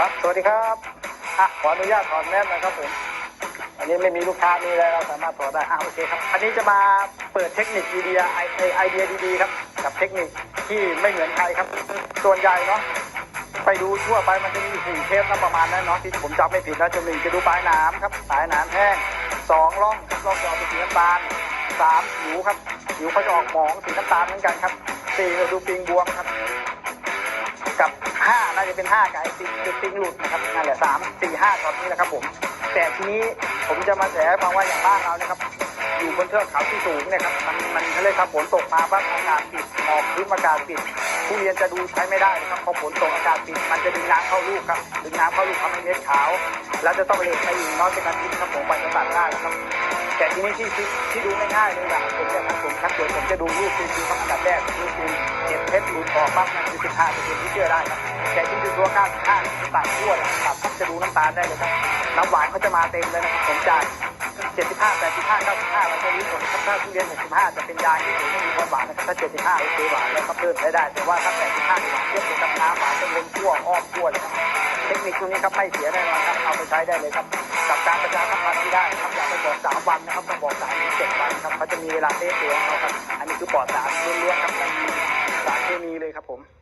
ครับ สวัสดีครับอะขออนุญาตถอดแมสนะครับผม อันนี้ไม่มีลูกค้ามีอะไรเราสามารถถอดได้อะโอเคครับ อันนี้จะมาเปิดเทคนิคไอเดียไอไอเดียดีๆครับ กับเทคนิคที่ไม่เหมือนใครครับ ส่วนใหญ่เนาะ ไปดูทั่วไปมันจะมีสี่เทปนะประมาณนั้นเนาะที่ผมจำไม่ผิดนะจะหนึ่งจะดูปลายนามครับปลายนามแห้งสองร่องครับร่องจะออกเป็นสีน้ำตาลสามผิวครับผิวเขาจะออกหมองสีน้ำตาลเหมือนกันครับสี่เราดูปิงบวมครับ น่าจะเป็นห้ากับไอ้ปิงคือปิงหลุดนะครับนั่นแหละสามสี่ห้าช็อตนี้แหละครับผมแต่ทีนี้ผมจะมาแฉให้ฟังว่าอย่างบ้านเรานะครับ อยู่บนเทือกเขาที่สูงเนี่ยครับมันมันเขาเรียกครับฝนตกมาบ้างอากาศปิดหมอกครึ้มอากาศปิดผู้เรียนจะดูใช้ไม่ได้นะครับพอฝนตกอากาศปิดมันจะดึงน้ำเข้าลูกครับดึงน้ำเข้าลูกทำให้เม็ดขาว แล้วจะต้องไปเล็ไปอีกน้อยเป็นอาทิตย์ครับผมกว่าจะตัดได้ครับ แต่ทีนี้ที่ที่ดูง่ายๆเลยอย่างผมจะทำผมคัดสวยผมจะดูรูปคือคืออันดับแรก บออกบ้างนั่นคือสิบห้าเปอร์เซ็นต์ที่เชื่อได้ครับแต่ที่ดูตัวก้าสิบห้าตัดขั้วตัดปั๊บจะดูน้ำตาลได้เลยครับน้ำหวานเขาจะมาเต็มเลยนะครับผมจ่ายเจ็ดสิบห้าแปดสิบห้าเก้าสิบห้าเราจะรู้ผลครับถ้าทุเรียนหกสิบห้าจะเป็นยาที่สูงไม่มีความหวานนะครับถ้าเจ็ดสิบห้าโอเคหวานแล้วครับเพิ่มได้ได้ แต่ว่าถ้าแปดสิบห้าหวานเยอะเป็นกับน้ำหวานจะลงขั้วอ้อมขั้วเลยครับเทคนิคตรงนี้ครับไม่เสียแน่นอนครับเอาไปใช้ได้เลยครับกับการประชาสัมพันธ์ที่ได้ครับอย่าไปบอกสามวันนะครับต้องบอกสามถึงเจ็ดวันครับเขาจะมีเวลาเทสตัวของเขาครับอันนี้คือปลอดสารล้วนๆครับ ครับผม